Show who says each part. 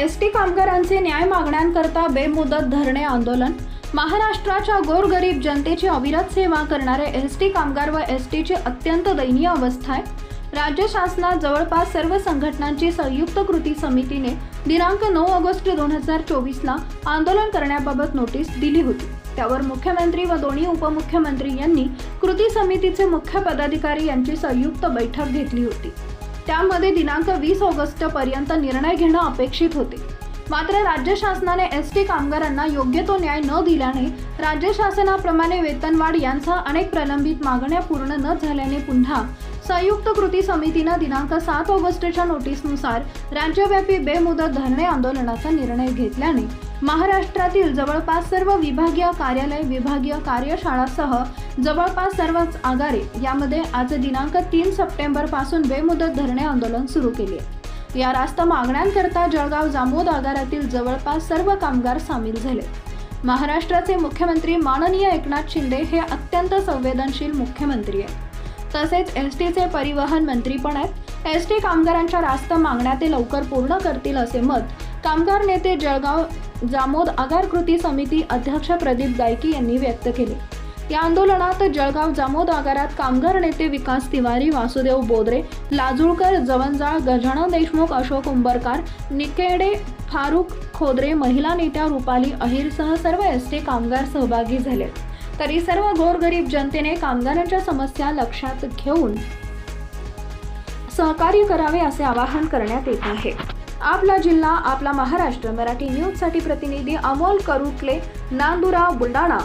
Speaker 1: S T कामगारांचे न्याय मागण्यांकरता बेमुदत धरणे आंदोलन महाराष्ट्राच्या गोरगरीब जनतेची अविरत सेवा करणारे एस टी कामगार व एस टीची अत्यंत दयनीय अवस्था आहे राज्य शासनात जवळपास सर्व संघटनांची संयुक्त कृती समितीने दिनांक नऊ ऑगस्ट दोन हजार चोवीसला आंदोलन करण्याबाबत नोटीस दिली होती. त्यावर मुख्यमंत्री व दोन्ही उपमुख्यमंत्री यांनी कृती समितीचे मुख्य पदाधिकारी यांची संयुक्त बैठक घेतली होती. त्यामध्ये दिनांक वीस ऑगस्ट पर्यंत निर्णय घेणं अपेक्षित होते. मात्र राज्य शासनाने एस टी कामगारांना योग्य तो न्याय न दिल्याने राज्य शासनाप्रमाणे वेतनवाढ यांसह अनेक प्रलंबित मागण्या पूर्ण न झाल्याने पुन्हा संयुक्त कृती समितीनं दिनांक सात ऑगस्टच्या नोटीसनुसार राज्यव्यापी बेमुदत धरणे आंदोलनाचा निर्णय घेतल्याने महाराष्ट्रातील जवळपास सर्व विभागीय कार्यालय विभागीय कार्यशाळासह जवळपास सर्वच आगारे यामध्ये आज दिनांक तीन सप्टेंबरपासून बेमुदत धरणे आंदोलन सुरू केले. या रास्त मागण्यांकरता जळगाव जामोद आगारातील जवळपास सर्व कामगार सामील झाले. महाराष्ट्राचे मुख्यमंत्री माननीय एकनाथ शिंदे हे अत्यंत संवेदनशील मुख्यमंत्री आहेत. तसेच एस टीचे परिवहन मंत्री पण आहेत. एस टी कामगारांच्या रास्त मागण्या ते लवकर पूर्ण करतील असे मत कामगार नेते जळगाव जामोद आगार कृती समिती अध्यक्ष प्रदीप गायकी यांनी व्यक्त केले. या आंदोलनात जळगाव जामोद आगारात कामगार नेते विकास तिवारी वासुदेव बोदरे लाजूळकर जवंजाळ गजानन देशमुख अशोक उंबरकार निकेडे फारुख खोदरे महिला नेत्या रुपाली अहिरसह सर्व एस टी कामगार सहभागी झाले. तरी सर्व गोरगरीब जनतेने कामगारांच्या समस्या लक्षात घेऊन सहकार्य करावे असे आवाहन करण्यात येत आहे. आपला जिल्हा आपला महाराष्ट्र मराठी न्यूजसाठी प्रतिनिधी अमोल करुटले नांदुरा बुलढाणा.